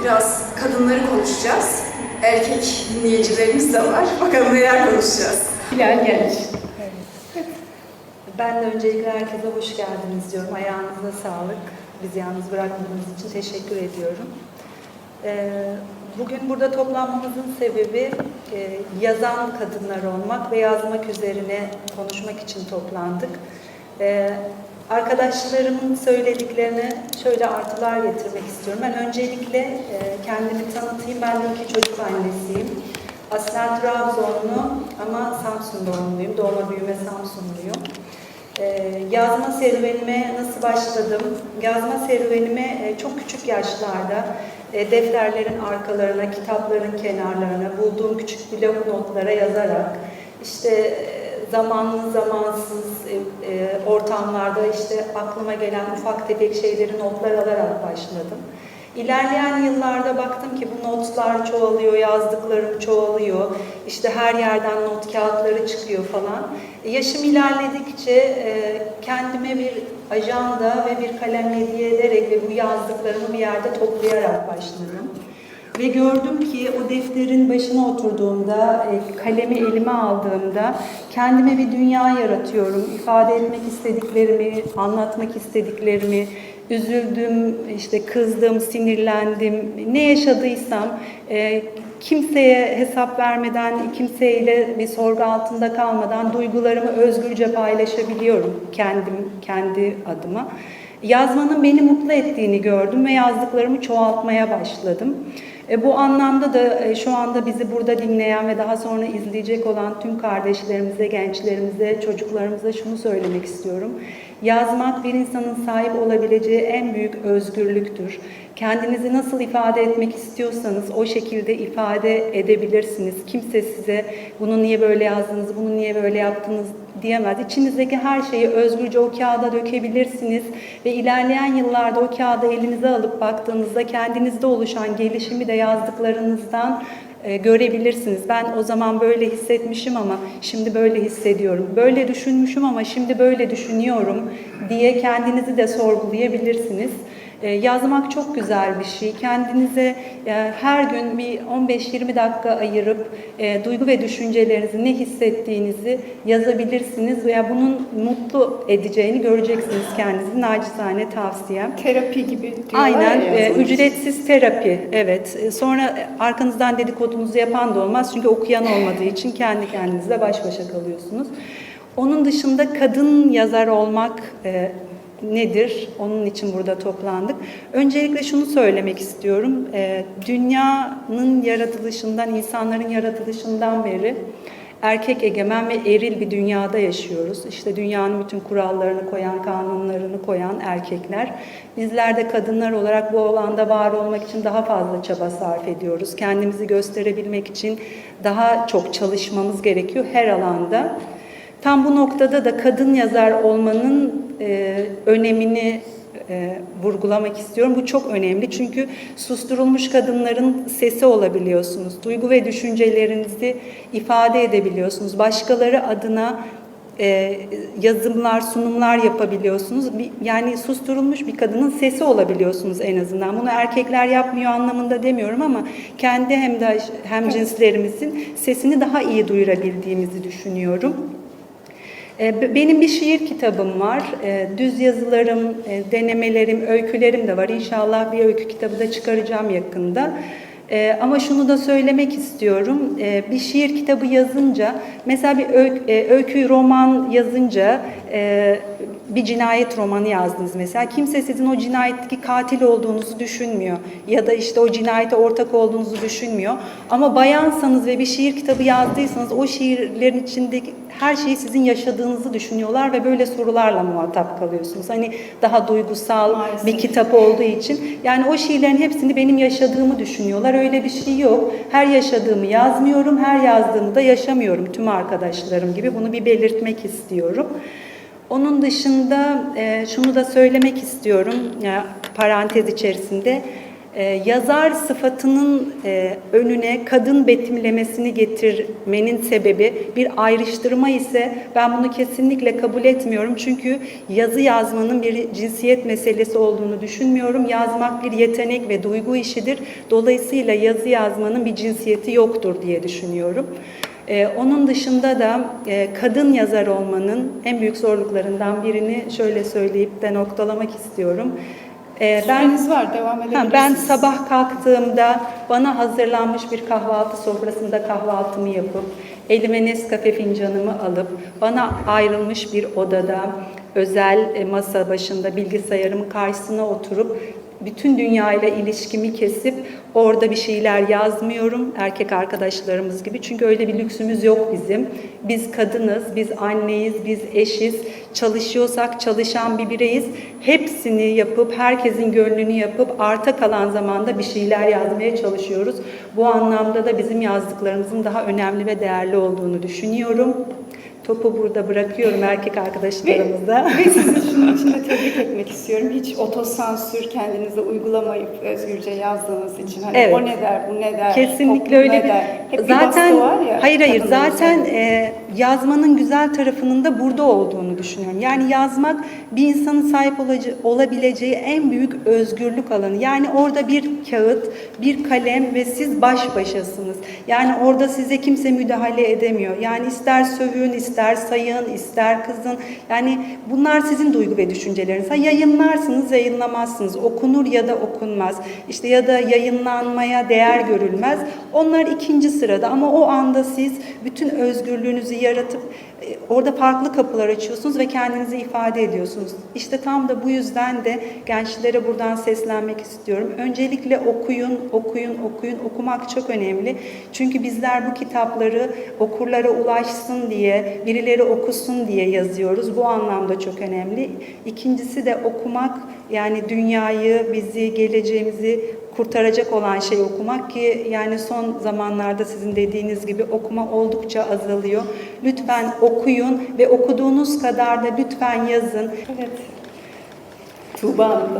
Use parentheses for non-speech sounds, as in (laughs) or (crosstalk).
Biraz kadınları konuşacağız. Erkek dinleyicilerimiz de var. Bakalım neler konuşacağız. Hilal Genç. Ben de öncelikle herkese hoş geldiniz diyorum. Ayağınıza sağlık. Bizi yalnız bırakmadığınız için teşekkür ediyorum. Ee, Bugün burada toplanmamızın sebebi e, yazan kadınlar olmak ve yazmak üzerine konuşmak için toplandık. Arkadaşlarımın söylediklerine şöyle artılar getirmek istiyorum. Ben öncelikle e, kendimi tanıtayım. Ben de iki çocuk annesiyim. Aslen Trabzonlu ama Samsun doğumluyum. Doğma büyüme Samsunluyum. Ee, yazma serüvenime nasıl başladım? Yazma serüvenime e, çok küçük yaşlarda e, defterlerin arkalarına, kitapların kenarlarına, bulduğum küçük blok notlara yazarak işte e, zamanlı zamansız e, e, ortamlarda işte aklıma gelen ufak tefek şeyleri notlar alarak başladım. İlerleyen yıllarda baktım ki bu notlar çoğalıyor, yazdıklarım çoğalıyor. İşte her yerden not kağıtları çıkıyor falan. E, Yaşım ilerledikçe e, kendime bir ajanda ve bir kalem hediye ederek ve bu yazdıklarımı bir yerde toplayarak başladım. Ve gördüm ki o defterin başına oturduğumda, e, kalemi elime aldığımda kendime bir dünya yaratıyorum. İfade etmek istediklerimi, anlatmak istediklerimi, üzüldüm, işte kızdım, sinirlendim, ne yaşadıysam e, kimseye hesap vermeden, kimseyle bir sorgu altında kalmadan duygularımı özgürce paylaşabiliyorum kendim, kendi adıma. Yazmanın beni mutlu ettiğini gördüm ve yazdıklarımı çoğaltmaya başladım. E, bu anlamda da e, şu anda bizi burada dinleyen ve daha sonra izleyecek olan tüm kardeşlerimize, gençlerimize, çocuklarımıza şunu söylemek istiyorum. Yazmak bir insanın sahip olabileceği en büyük özgürlüktür. Kendinizi nasıl ifade etmek istiyorsanız o şekilde ifade edebilirsiniz. Kimse size bunu niye böyle yazdınız, bunu niye böyle yaptınız diyemez. İçinizdeki her şeyi özgürce o kağıda dökebilirsiniz ve ilerleyen yıllarda o kağıdı elinize alıp baktığınızda kendinizde oluşan gelişimi de yazdıklarınızdan e, görebilirsiniz. Ben o zaman böyle hissetmişim ama şimdi böyle hissediyorum. Böyle düşünmüşüm ama şimdi böyle düşünüyorum diye kendinizi de sorgulayabilirsiniz. E, yazmak çok güzel bir şey. Kendinize e, her gün bir 15-20 dakika ayırıp e, duygu ve düşüncelerinizi, ne hissettiğinizi yazabilirsiniz veya bunun mutlu edeceğini göreceksiniz kendinizi. Nacizane tavsiyem. Terapi gibi diyorlar Aynen, ya ücretsiz terapi, evet. Sonra arkanızdan dedikodunuzu yapan da olmaz çünkü okuyan olmadığı için kendi kendinizle baş başa kalıyorsunuz. Onun dışında kadın yazar olmak e, nedir? Onun için burada toplandık. Öncelikle şunu söylemek istiyorum. E, dünyanın yaratılışından, insanların yaratılışından beri erkek egemen ve eril bir dünyada yaşıyoruz. İşte dünyanın bütün kurallarını koyan, kanunlarını koyan erkekler. Bizler de kadınlar olarak bu alanda var olmak için daha fazla çaba sarf ediyoruz. Kendimizi gösterebilmek için daha çok çalışmamız gerekiyor her alanda. Tam bu noktada da kadın yazar olmanın e, önemini e, vurgulamak istiyorum. Bu çok önemli çünkü susturulmuş kadınların sesi olabiliyorsunuz. Duygu ve düşüncelerinizi ifade edebiliyorsunuz. Başkaları adına e, yazımlar, sunumlar yapabiliyorsunuz. Bir- Yani susturulmuş bir kadının sesi olabiliyorsunuz en azından. Bunu erkekler yapmıyor anlamında demiyorum ama kendi hem de hem cinslerimizin sesini daha iyi duyurabildiğimizi düşünüyorum. E, Benim bir şiir kitabım var. E, Düz yazılarım, e, denemelerim, öykülerim de var. İnşallah bir öykü kitabı da çıkaracağım yakında. Ama şunu da söylemek istiyorum. Bir şiir kitabı yazınca, mesela bir öykü, öykü roman yazınca, e, bir cinayet romanı yazdınız mesela. Kimse sizin o cinayetteki katil olduğunuzu düşünmüyor. Ya da işte o cinayete ortak olduğunuzu düşünmüyor. Ama bayansanız ve bir şiir kitabı yazdıysanız o şiirlerin içindeki her şeyi sizin yaşadığınızı düşünüyorlar ve böyle sorularla muhatap kalıyorsunuz. Hani daha duygusal Maalesef. bir kitap olduğu için. Yani o şiirlerin hepsini benim yaşadığımı düşünüyorlar. Öyle bir şey yok. Her yaşadığımı yazmıyorum, her yazdığımı da yaşamıyorum tüm arkadaşlarım gibi. Bunu bir belirtmek istiyorum. Onun dışında e, şunu da söylemek istiyorum ya, parantez içerisinde. e, yazar sıfatının e, önüne kadın betimlemesini getirmenin sebebi bir ayrıştırma ise ben bunu kesinlikle kabul etmiyorum. Çünkü yazı yazmanın bir cinsiyet meselesi olduğunu düşünmüyorum. Yazmak bir yetenek ve duygu işidir. Dolayısıyla yazı yazmanın bir cinsiyeti yoktur diye düşünüyorum. Ee, onun dışında da e, kadın yazar olmanın en büyük zorluklarından birini şöyle söyleyip de noktalamak istiyorum. Ee, Süreniz var, devam Ha, edebilirsiniz. Ben sabah kalktığımda bana hazırlanmış bir kahvaltı sofrasında kahvaltımı yapıp elime Nescafe fincanımı alıp bana ayrılmış bir odada özel e, masa başında bilgisayarımın karşısına oturup bütün dünyayla ilişkimi kesip orada bir şeyler yazmıyorum erkek arkadaşlarımız gibi. Çünkü öyle bir lüksümüz yok bizim. Biz kadınız, biz anneyiz, biz eşiz. Çalışıyorsak çalışan bir bireyiz. Hepsini yapıp, herkesin gönlünü yapıp arta kalan zamanda bir şeyler yazmaya çalışıyoruz. Bu anlamda da bizim yazdıklarımızın daha önemli ve değerli olduğunu düşünüyorum. Topu burada bırakıyorum erkek arkadaşlarımıza. Ve sizi (laughs) şunun için de tebrik etmek istiyorum. Hiç otosansür kendinize uygulamayıp özgürce yazdığınız için. Hani Evet. o ne der, bu ne der, Kesinlikle öyle bir der. Hep bir zaten baskı var ya. hayır hayır zaten e, yazmanın güzel tarafının da burada olduğunu düşünüyorum. Yani yazmak bir insanın sahip olabileceği en büyük özgürlük alanı. Yani orada bir kağıt, bir kalem ve siz baş başasınız. Yani orada size kimse müdahale edemiyor. Yani ister sövün, ister sayın, ister kızın. Yani bunlar sizin duygu ve düşünceleriniz. Ha yayınlarsınız, yayınlamazsınız. Okunur ya da okunmaz. İşte ya da yayınlanmaya değer görülmez. Onlar ikinci sırada ama o anda siz bütün özgürlüğünüzü yaratıp e, orada farklı kapılar açıyorsunuz ve kendinizi ifade ediyorsunuz. İşte tam da bu yüzden de gençlere buradan seslenmek istiyorum. Öncelikle okuyun, okuyun, okuyun. Okumak çok önemli. Çünkü bizler bu kitapları okurlara ulaşsın diye, birileri okusun diye yazıyoruz. Bu anlamda çok önemli. İkincisi de okumak yani dünyayı, bizi, geleceğimizi kurtaracak olan şey okumak ki yani son zamanlarda sizin dediğiniz gibi okuma oldukça azalıyor. Lütfen okuyun ve okuduğunuz kadar da lütfen yazın. Evet. Tuğba Hanım